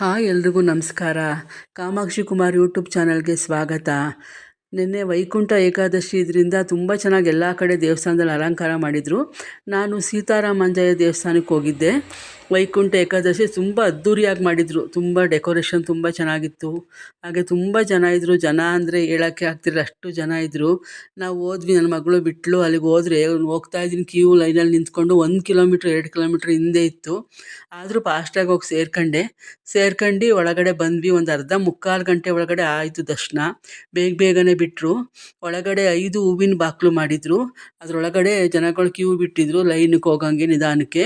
Hi ಎಲ್ರಿಗೂ ನಮಸ್ಕಾರ. Kamakshi Kumar YouTube ಚಾನಲ್ಗೆ ಸ್ವಾಗತ. ನಿನ್ನೆ ವೈಕುಂಠ ಏಕಾದಶಿ ಇದರಿಂದ ತುಂಬ ಚೆನ್ನಾಗಿ ಎಲ್ಲ ಕಡೆ ದೇವಸ್ಥಾನದಲ್ಲಿ ಅಲಂಕಾರ ಮಾಡಿದರು. ನಾನು ಸೀತಾರಾಮಾಂಜಯ ದೇವಸ್ಥಾನಕ್ಕೆ ಹೋಗಿದ್ದೆ. ವೈಕುಂಠ ಏಕಾದಶಿ ತುಂಬ ಅದ್ಧೂರಿಯಾಗಿ ಮಾಡಿದರು. ತುಂಬ ಡೆಕೋರೇಷನ್ ತುಂಬ ಚೆನ್ನಾಗಿತ್ತು. ಹಾಗೆ ತುಂಬ ಜನ ಇದ್ದರು ಜನ ಅಂದರೆ ಹೇಳೋಕ್ಕೆ ಆಗ್ತಿರಲಿಲ್ಲ. ಅಷ್ಟು ಜನ ಇದ್ದರು ನಾವು ಹೋದ್ವಿ. ನನ್ನ ಮಗಳು ಬಿಟ್ಟಳು ಅಲ್ಲಿಗೆ ಹೋದ್ರೆ ಹೋಗ್ತಾ ಇದ್ದೀನಿ. ಕ್ಯೂ ಲೈನಲ್ಲಿ ನಿಂತ್ಕೊಂಡು ಒಂದು ಕಿಲೋಮೀಟ್ರ್, ಎರಡು ಕಿಲೋಮೀಟ್ರ್ ಹಿಂದೆ ಇತ್ತು. ಆದರೂ ಫಾಸ್ಟಾಗಿ ಹೋಗಿ ಸೇರ್ಕೊಂಡೆ. ಸೇರ್ಕೊಂಡು ಒಳಗಡೆ ಬಂದ್ವಿ. ಒಂದು ಅರ್ಧ ಮುಕ್ಕಾಲು ಗಂಟೆ ಒಳಗಡೆ ಆಯಿತು ದರ್ಶನ. ಬೇಗ ಬೇಗನೆ ಬಿಟ್ಟರು ಒಳಗಡೆ ಐದು ಹೂವಿನ ಬಾಕ್ಲು ಮಾಡಿದರು. ಅದರೊಳಗಡೆ ಜನಗಳು ಕ್ಯೂ ಬಿಟ್ಟಿದ್ರು. ಲೈನಿಗೆ ಹೋಗಂಗೆ ನಿಧಾನಕ್ಕೆ.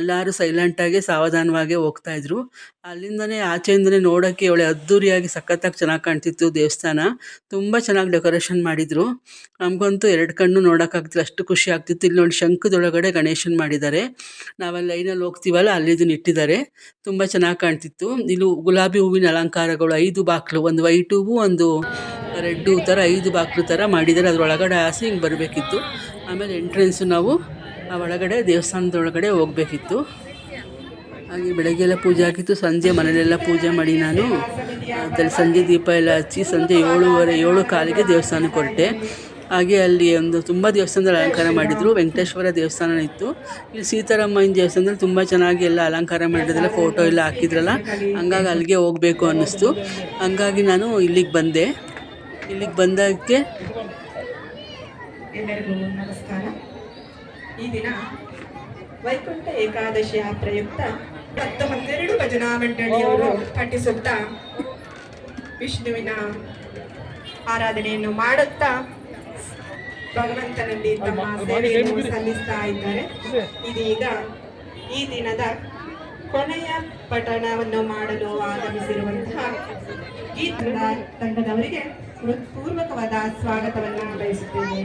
ಎಲ್ಲರೂ ಸೈಲೆಂಟಾಗಿ ಸಾವಧಾನವಾಗಿ ಹೋಗ್ತಾ ಇದ್ರು. ಅಲ್ಲಿಂದನೇ ಆಚೆಯಿಂದನೇ ನೋಡೋಕ್ಕೆ ಒಳ್ಳೆ ಅದ್ಧೂರಿಯಾಗಿ ಸಖತ್ತಾಗಿ ಚೆನ್ನಾಗಿ ಕಾಣ್ತಿತ್ತು ದೇವಸ್ಥಾನ. ತುಂಬ ಚೆನ್ನಾಗಿ ಡೆಕೋರೇಷನ್ ಮಾಡಿದರು. ನಮಗಂತೂ ಎರಡು ಕಣ್ಣು ನೋಡೋಕ್ಕಾಗ್ತಿಲ್ಲ. ಅಷ್ಟು ಖುಷಿ ಆಗ್ತಿತ್ತು. ಇಲ್ಲಿ ನೋಡಿ ಶಂಖದೊಳಗಡೆ ಗಣೇಶನ್ ಮಾಡಿದ್ದಾರೆ. ನಾವಲ್ಲಿ ಲೈನಲ್ಲಿ ಹೋಗ್ತೀವಲ್ಲ ಅಲ್ಲಿದನ್ನು ಇಟ್ಟಿದ್ದಾರೆ. ತುಂಬ ಚೆನ್ನಾಗಿ ಕಾಣ್ತಿತ್ತು. ಇಲ್ಲಿ ಗುಲಾಬಿ ಹೂವಿನ ಅಲಂಕಾರಗಳು ಐದು ಬಾಕ್ಲು, ಒಂದು ವೈಟ್ ಹೂವು, ಒಂದು ರೆಡ್ ಹೂ ಥರ ಐದು ಬಾಕ್ಲು ಥರ ಮಾಡಿದ್ದಾರೆ. ಅದ್ರೊಳಗಡೆ ಆಸೆ ಹಿಂಗೆ ಬರಬೇಕಿತ್ತು. ಆಮೇಲೆ ಎಂಟ್ರೆನ್ಸು ನಾವು ಆ ಒಳಗಡೆ ದೇವಸ್ಥಾನದೊಳಗಡೆ ಹೋಗಬೇಕಿತ್ತು. ಹಾಗೆ ಬೆಳಗ್ಗೆಲ್ಲ ಪೂಜೆ ಆಗಿತ್ತು. ಸಂಜೆ ಮನೆಯಲ್ಲೆಲ್ಲ ಪೂಜೆ ಮಾಡಿ ನಾನು ಅದರಲ್ಲಿ ಸಂಜೆ ದೀಪ ಎಲ್ಲ ಹಚ್ಚಿ ಸಂಜೆ ಏಳುವರೆ, ಏಳು ಕಾಲಿಗೆ ದೇವಸ್ಥಾನಕ್ಕೆ ಹೊರಟೆ. ಹಾಗೆ ಅಲ್ಲಿ ಒಂದು ತುಂಬ ದೇವಸ್ಥಾನದಲ್ಲಿ ಅಲಂಕಾರ ಮಾಡಿದರು. ವೆಂಕಟೇಶ್ವರ ದೇವಸ್ಥಾನ ಇತ್ತು. ಇಲ್ಲಿ ಸೀತಾರಾಮಯ್ಯನ ದೇವಸ್ಥಾನದಲ್ಲಿ ತುಂಬ ಚೆನ್ನಾಗಿ ಎಲ್ಲ ಅಲಂಕಾರ ಮಾಡಿದ್ರಲ್ಲ ಫೋಟೋ ಎಲ್ಲ ಹಾಕಿದ್ರಲ್ಲ, ಹಂಗಾಗಿ ಅಲ್ಲಿಗೆ ಹೋಗಬೇಕು ಅನ್ನಿಸ್ತು. ಹಂಗಾಗಿ ನಾನು ಇಲ್ಲಿಗೆ ಬಂದೆ. ಇಲ್ಲಿಗೆ ಬಂದಕ್ಕೆ ಎಲ್ಲರಿಗೂ ನಮಸ್ಕಾರ. ಈ ದಿನ ವೈಕುಂಠ ಏಕಾದಶಿಯ ಪ್ರಯುಕ್ತ ಹತ್ತು ಹನ್ನೆರಡು ಭಜನಾ ಮಂಡಳಿಯವರು ಪಠಿಸುತ್ತಾ ವಿಷ್ಣುವಿನ ಆರಾಧನೆಯನ್ನು ಮಾಡುತ್ತಾ ಭಗವಂತನಲ್ಲಿ ತಮ್ಮ ಸೇವೆಯನ್ನು ಸಲ್ಲಿಸ್ತಾ ಇದ್ದಾರೆ. ಇದೀಗ ಈ ದಿನದ ಕೊನೆಯ ಪಠಣವನ್ನು ಮಾಡಲು ಆಗಮಿಸಿರುವಂತಹ ಗೀತದ ತಂಡದವರಿಗೆ ಹೃತ್ಪೂರ್ವಕವಾದ ಸ್ವಾಗತವನ್ನು ಬಯಸುತ್ತೇನೆ.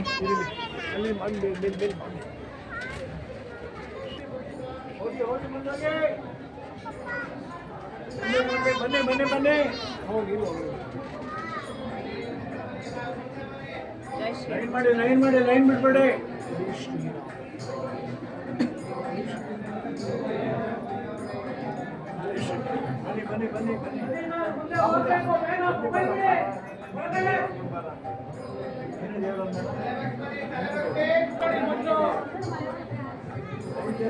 ಬನ್ನಿ ಬನ್ನಿ ಬನ್ನಿ ಲೈನ್ ಮಾಡಿ ಲೈನ್ ಮಾಡಿ ಲೈನ್ ಬಿಡ್ಬೇಡಿ ಬನ್ನಿ ಬನ್ನಿ ಬನ್ನಿ ಬನ್ನಿ.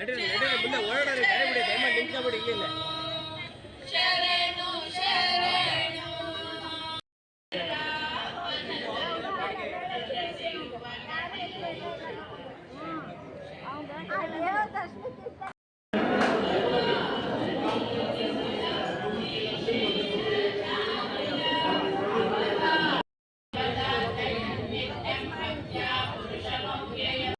நடுவில் நடுவில் முன்ன ஓடாது டைம் டைம் நின்றுபடி இல்லை.